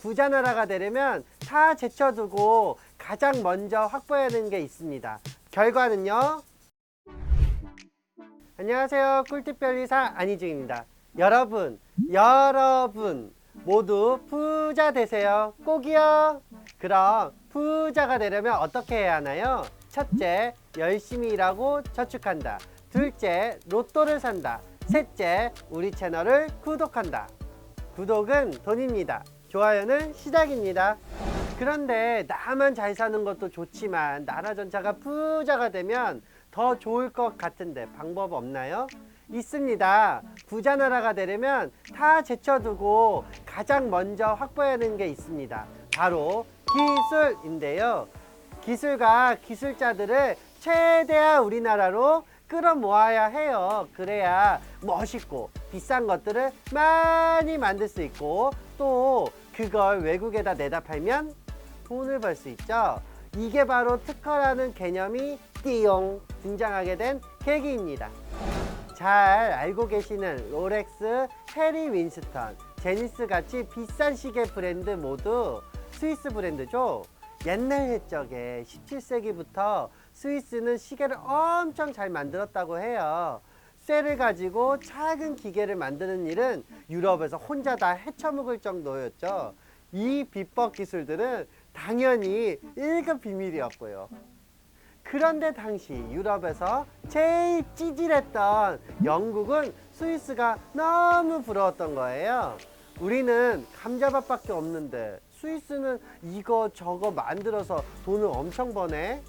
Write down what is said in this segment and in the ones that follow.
부자 나라가 되려면 다 제쳐두고 가장 먼저 확보해야 하는 게 있습니다. 결과는요. 안녕하세요. 꿀팁별리사 안희중입니다. 여러분, 여러분 모두 부자 되세요. 꼭이요. 그럼 부자가 되려면 어떻게 해야 하나요? 첫째, 열심히 일하고 저축한다. 둘째, 로또를 산다. 셋째, 우리 채널을 구독한다. 구독은 돈입니다. 좋아요는 시작입니다. 그런데 나만 잘 사는 것도 좋지만 나라 전체가 부자가 되면 더 좋을 것 같은데 방법 없나요? 있습니다. 부자 나라가 되려면 다 제쳐두고 가장 먼저 확보해야 하는 게 있습니다. 바로 기술인데요. 기술과 기술자들을 최대한 우리나라로 끌어모아야 해요. 그래야 멋있고 비싼 것들을 많이 만들 수 있고 또 그걸 외국에다 내다 팔면 돈을 벌 수 있죠. 이게 바로 특허라는 개념이 띠용 등장하게 된 계기입니다. 잘 알고 계시는 롤렉스, 해리 윈스턴, 제니스 같이 비싼 시계 브랜드 모두 스위스 브랜드죠. 옛날 옛적에 17세기부터 스위스는 시계를 엄청 잘 만들었다고 해요. 쇠를 가지고 작은 기계를 만드는 일은 유럽에서 혼자 다 헤쳐먹을 정도였죠. 이 비법 기술들은 당연히 1급 비밀이었고요. 그런데 당시 유럽에서 제일 찌질했던 영국은 스위스가 너무 부러웠던 거예요. 우리는 감자밥밖에 없는데 스위스는 이거 저거 만들어서 돈을 엄청 버네.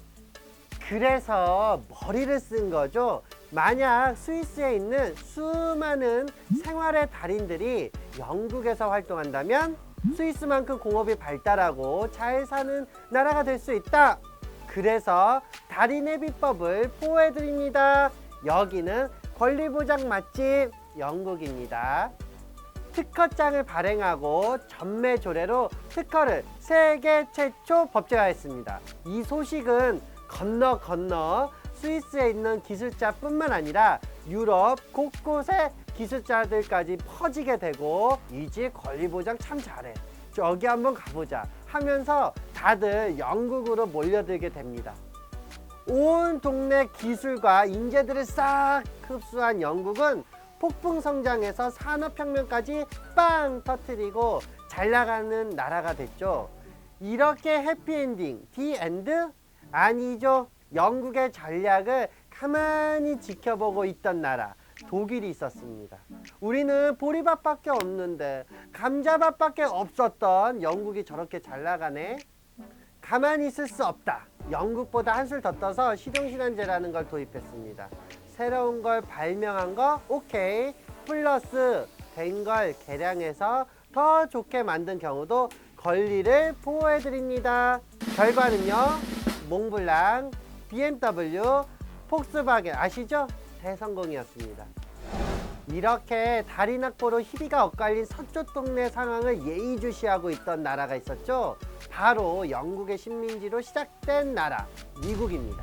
그래서 머리를 쓴 거죠. 만약 스위스에 있는 수많은 생활의 달인들이 영국에서 활동한다면 스위스만큼 공업이 발달하고 잘 사는 나라가 될 수 있다. 그래서 달인의 비법을 보여드립니다. 여기는 권리보장 맛집 영국입니다. 특허장을 발행하고 전매 조례로 특허를 세계 최초 법제화했습니다. 이 소식은 건너 건너 스위스에 있는 기술자뿐만 아니라 유럽 곳곳에 기술자들까지 퍼지게 되고 이제 권리보장 참 잘해. 저기 한번 가보자 하면서 다들 영국으로 몰려들게 됩니다. 온 동네 기술과 인재들을 싹 흡수한 영국은 폭풍 성장해서 산업혁명까지 빵 터트리고 잘 나가는 나라가 됐죠. 이렇게 해피엔딩, 디엔드? 아니죠. 영국의 전략을 가만히 지켜보고 있던 나라, 독일이 있었습니다. 우리는 보리밥밖에 없는데 감자밥밖에 없었던 영국이 저렇게 잘 나가네? 가만히 있을 수 없다. 영국보다 한술 더 떠서 실용신한제라는 걸 도입했습니다. 새로운 걸 발명한 거 오케이 플러스 된 걸 개량해서 더 좋게 만든 경우도 권리를 보호해 드립니다. 결과는요. 몽블랑, BMW, 폭스바겐 아시죠? 대성공이었습니다. 이렇게 달인 확보로 희비가 엇갈린 서쪽 동네 상황을 예의주시하고 있던 나라가 있었죠. 바로 영국의 식민지로 시작된 나라 미국입니다.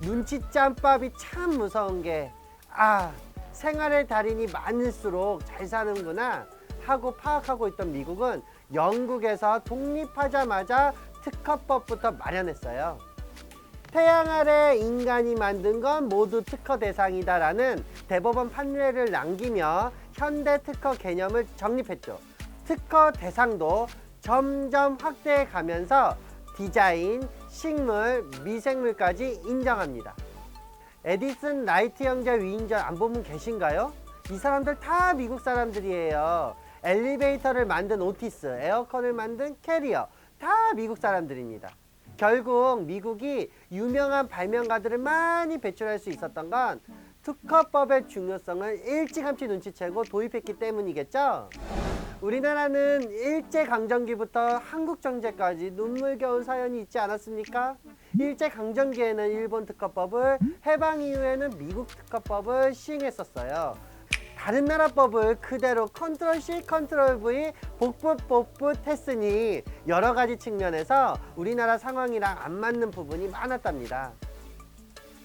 눈치 짬밥이 참 무서운 게 아, 생활의 달인이 많을수록 잘 사는구나 하고 파악하고 있던 미국은 영국에서 독립하자마자 특허법부터 마련했어요. 태양 아래 인간이 만든 건 모두 특허 대상이다라는 대법원 판례를 남기며 현대 특허 개념을 정립했죠. 특허 대상도 점점 확대해 가면서 디자인, 식물, 미생물까지 인정합니다. 에디슨 라이트 형제 위인전 안 보면 계신가요? 이 사람들 다 미국 사람들이에요. 엘리베이터를 만든 오티스, 에어컨을 만든 캐리어, 다 미국 사람들입니다. 결국 미국이 유명한 발명가들을 많이 배출할 수 있었던 건 특허법의 중요성을 일찌감치 눈치채고 도입했기 때문이겠죠. 우리나라는 일제강점기부터 한국정제까지 눈물겨운 사연이 있지 않았습니까? 일제강점기에는 일본 특허법을 해방 이후에는 미국 특허법을 시행했었어요. 다른 나라 법을 그대로 컨트롤 C, 컨트롤 V 복붙 복붙 했으니 여러 가지 측면에서 우리나라 상황이랑 안 맞는 부분이 많았답니다.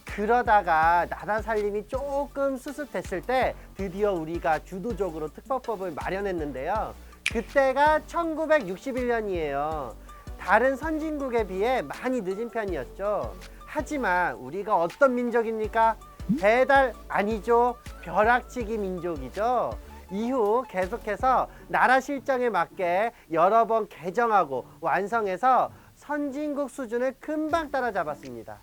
그러다가 나라 살림이 조금 수습됐을 때 드디어 우리가 주도적으로 특허법을 마련했는데요. 그때가 1961년이에요. 다른 선진국에 비해 많이 늦은 편이었죠. 하지만 우리가 어떤 민족입니까? 배달 아니죠. 벼락치기 민족이죠. 이후 계속해서 나라 실정에 맞게 여러 번 개정하고 완성해서 선진국 수준을 금방 따라잡았습니다.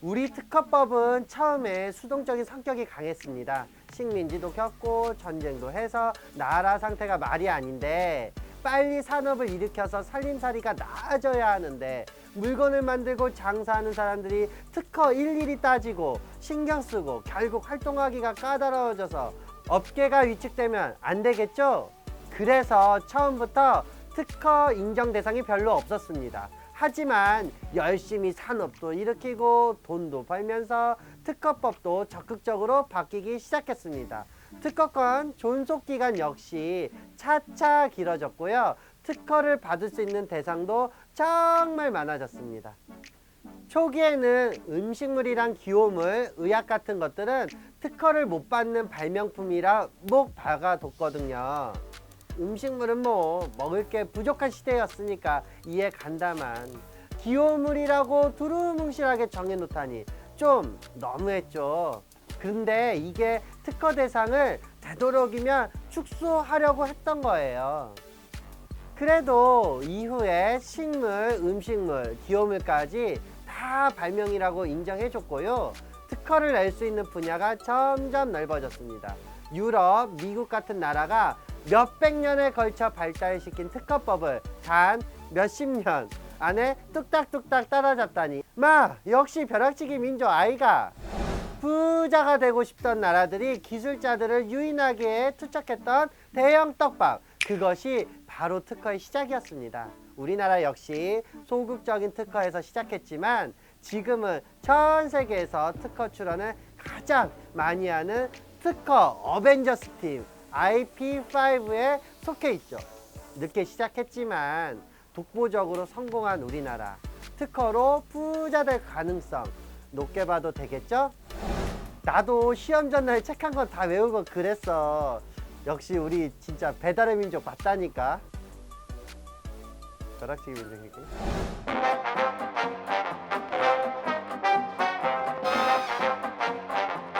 우리 특허법은 처음에 수동적인 성격이 강했습니다. 식민지도 겪고 전쟁도 해서 나라 상태가 말이 아닌데 빨리 산업을 일으켜서 살림살이가 나아져야 하는데 물건을 만들고 장사하는 사람들이 특허 일일이 따지고 신경 쓰고 결국 활동하기가 까다로워져서 업계가 위축되면 안 되겠죠? 그래서 처음부터 특허 인정 대상이 별로 없었습니다. 하지만 열심히 산업도 일으키고 돈도 벌면서 특허법도 적극적으로 바뀌기 시작했습니다. 특허권 존속 기간 역시 차차 길어졌고요. 특허를 받을 수 있는 대상도 정말 많아졌습니다. 초기에는 음식물이랑 기호물, 의약 같은 것들은 특허를 못 받는 발명품이라 목 박아뒀거든요. 음식물은 뭐 먹을 게 부족한 시대였으니까 이해 간다만 기호물이라고 두루뭉실하게 정해놓다니 좀 너무했죠. 그런데 이게 특허 대상을 되도록이면 축소하려고 했던 거예요. 그래도 이후에 식물, 음식물, 기호물까지 다 발명이라고 인정해줬고요. 특허를 낼 수 있는 분야가 점점 넓어졌습니다. 유럽, 미국 같은 나라가 몇백 년에 걸쳐 발달시킨 특허법을 단 몇십 년 안에 뚝딱뚝딱 따라잡다니. 마, 역시 벼락치기 민족 아이가. 부자가 되고 싶던 나라들이 기술자들을 유인하기에 투척했던 대형 떡밥. 그것이 바로 특허의 시작이었습니다. 우리나라 역시 소극적인 특허에서 시작했지만 지금은 전 세계에서 특허 출원을 가장 많이 하는 특허 어벤져스 팀 IP5에 속해 있죠. 늦게 시작했지만 독보적으로 성공한 우리나라 특허로 부자 될 가능성 높게 봐도 되겠죠? 나도 시험 전날 책 한 권 다 외우고 그랬어. 역시 우리 진짜 배달의 민족 맞다니까. 벼락치기 민족이고.